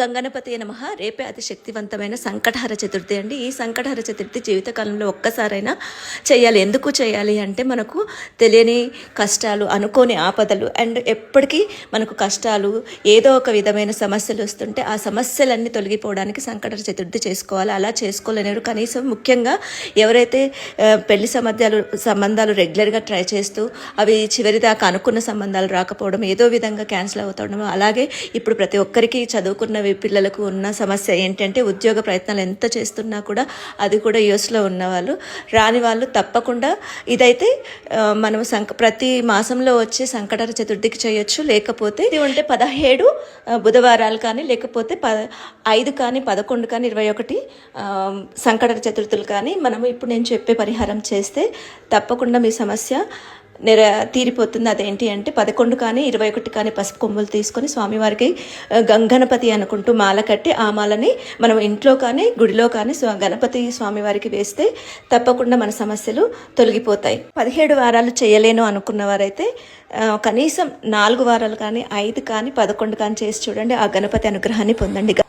గంగనపతి నమ రేపే అతి శక్తివంతమైన సంకటహర చతుర్థి అండి. ఈ సంకటహర చతుర్థి జీవితకాలంలో ఒక్కసారైనా చేయాలి. ఎందుకు చేయాలి అంటే మనకు తెలియని కష్టాలు అనుకోని ఆపదలు అండ్ ఎప్పటికీ మనకు కష్టాలు ఏదో ఒక విధమైన సమస్యలు వస్తుంటే ఆ సమస్యలన్నీ తొలగిపోవడానికి సంకటహర చతుర్థి చేసుకోవాలి. అలా చేసుకోలేనారు కనీసం ముఖ్యంగా ఎవరైతే పెళ్ళి సంబంధాలు సంబంధాలు రెగ్యులర్గా ట్రై చేస్తూ అవి చివరి దాకా అనుకున్న సంబంధాలు రాకపోవడం ఏదో విధంగా క్యాన్సిల్ అవుతుండడం అలాగే ఇప్పుడు ప్రతి ఒక్కరికి చదువుకున్న వి- పిల్లలకు ఉన్న సమస్య ఏంటంటే ఉద్యోగ ప్రయత్నాలు ఎంత చేస్తున్నా కూడా అది కూడా యూఎస్లో ఉన్నవాళ్ళు. రాని వాళ్ళు తప్పకుండా ఇదైతే మనం సంక ప్రతి మాసంలో వచ్చే సంకటర చతుర్థికి చేయొచ్చు. లేకపోతే ఇది ఉంటే పదహేడు బుధవారాలు కానీ లేకపోతే ప ఐదు కానీ పదకొండు కానీ ఇరవై ఒకటి సంకటర చతుర్థులు కానీ మనం ఇప్పుడు నేను చెప్పే పరిహారం చేస్తే తప్పకుండా మీ సమస్య నెర తీరిపోతుంది. అదేంటి అంటే పదకొండు కానీ ఇరవై ఒకటి కానీ పసుపు కొమ్ములు తీసుకొని స్వామివారికి గంగణపతి అనుకుంటూ మాల కట్టి ఆ మాలని మనం ఇంట్లో కానీ గుడిలో కానీ గణపతి స్వామివారికి వేస్తే తప్పకుండా మన సమస్యలు తొలగిపోతాయి. పదిహేడు వారాలు చేయలేను అనుకున్న వారైతే కనీసం నాలుగు వారాలు కానీ ఐదు కానీ పదకొండు కానీ చేసి చూడండి ఆ గణపతి అనుగ్రహాన్ని పొందండి.